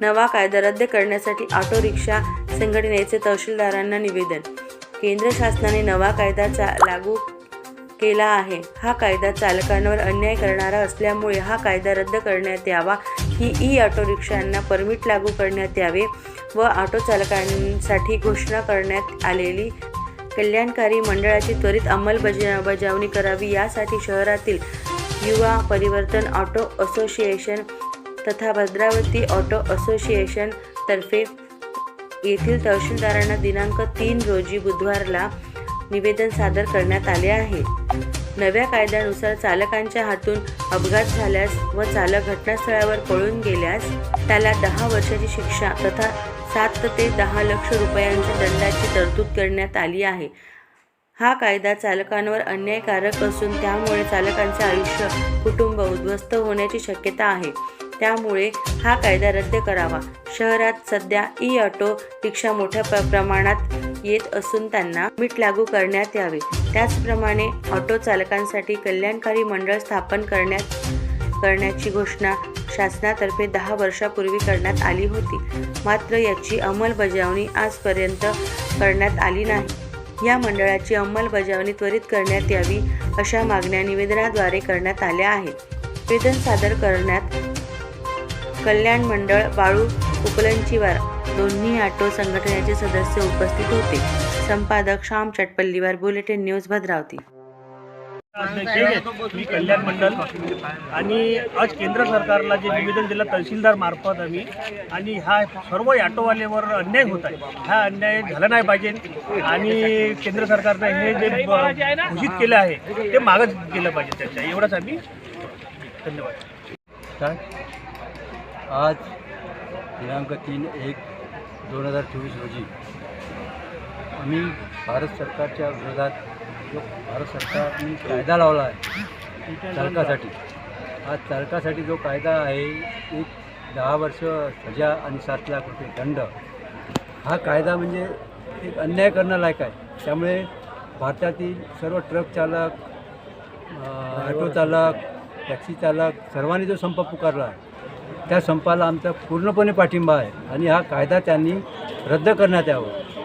नवा कायदा रद्द करण्यासाठी ऑटो रिक्षा संघटनेचे तहसीलदारांना निवेदन. केंद्र शासनाने नवा कायदा चा लागू केला आहे. हा कायदा चालकांवर अन्याय करणारा असल्यामुळे हा कायदा रद्द करण्यात यावा. ही ई ऑटो रिक्षांना परमिट लागू करण्यात यावे व ऑटो चालकांसाठी घोषणा करण्यात आलेली कल्याणकारी मंडळाची त्वरित अंमलबजावणी करावी. यासाठी शहरातील युवा परिवर्तन ऑटो असोसिएशन तथा भद्रावती ऑटो असोसिएशन तर्फे येथील तहसीलदारांना दिनांक तीन रोजी बुधवारला निवेदन सादर करण्यात आले आहे. नव्या कायद्यानुसार चालकांच्या हातून अपघात झाल्यास व चालक घटनास्थळावर पळून गेल्यास त्याला दहा वर्षाची शिक्षा तथा सात ते दहा लक्ष रुपयांच्या दंडाची तरतूद करण्यात आली आहे. हा कायदा चालकांवर अन्यायकारक असून त्यामुळे चालकांचे आयुष्य कुटुंब उद्ध्वस्त होण्याची शक्यता आहे. त्यामुळे हा कायदा रद्द करावा. शहरात सध्या ई ऑटो रिक्षा मोठ्या प्र प्रमाणात येत असून त्यांना मीठ लागू करण्यात यावे. त्याचप्रमाणे ऑटो चालकांसाठी कल्याणकारी मंडळ स्थापन करण्यात करण्याची घोषणा शासनातर्फे दहा वर्षापूर्वी करण्यात आली होती. मात्र याची अंमलबजावणी आजपर्यंत करण्यात आली नाही. या मंडळाची अंमलबजावणी त्वरित करण्यात यावी अशा मागण्या निवेदनाद्वारे करण्यात आल्या आहेत. निवेदन सादर करण्यात कल्याण मंडळ बाळू उपलंचीवार दोन्ही ऑटो संघटनेचे सदस्य उपस्थित होते. संपादक श्याम चटपल्लीवार बुलेटिन न्यूज भद्रावती. मी कल्याण मंडल आणि आज केंद्र सरकारला जे निवेदन दिलं तहसीलदार मार्फत आम्ही आणि हा सर्व ऑटोवालेवर अन्याय होत आहे. हा अन्याय झाला नाही पाहिजे. आणि केंद्र सरकारनं हे जे घोषित केलं आहे ते मागच गेलं पाहिजे त्याच्या. एवढंच आम्ही धन्यवाद. काय? आज दिनांक तीन एक दोन हजार चोवीस रोजी आम्ही भारत सरकारच्या विरोधात जो भारत सरकारने कायदा लावला आहे चालकासाठी. आज चालकासाठी जो कायदा आहे एक दहा वर्ष सजा आणि सात लाख रुपये दंड हा कायदा म्हणजे एक अन्याय करण्यालायक आहे. त्यामुळे भारतातील सर्व ट्रक चालक ऑटो चालक टॅक्सी चालक सर्वांनी जो संप पुकारला आहे त्या संपाला आमचा पूर्णपणे पाठिंबा आहे आणि हा कायदा त्यांनी रद्द करण्यात यावा.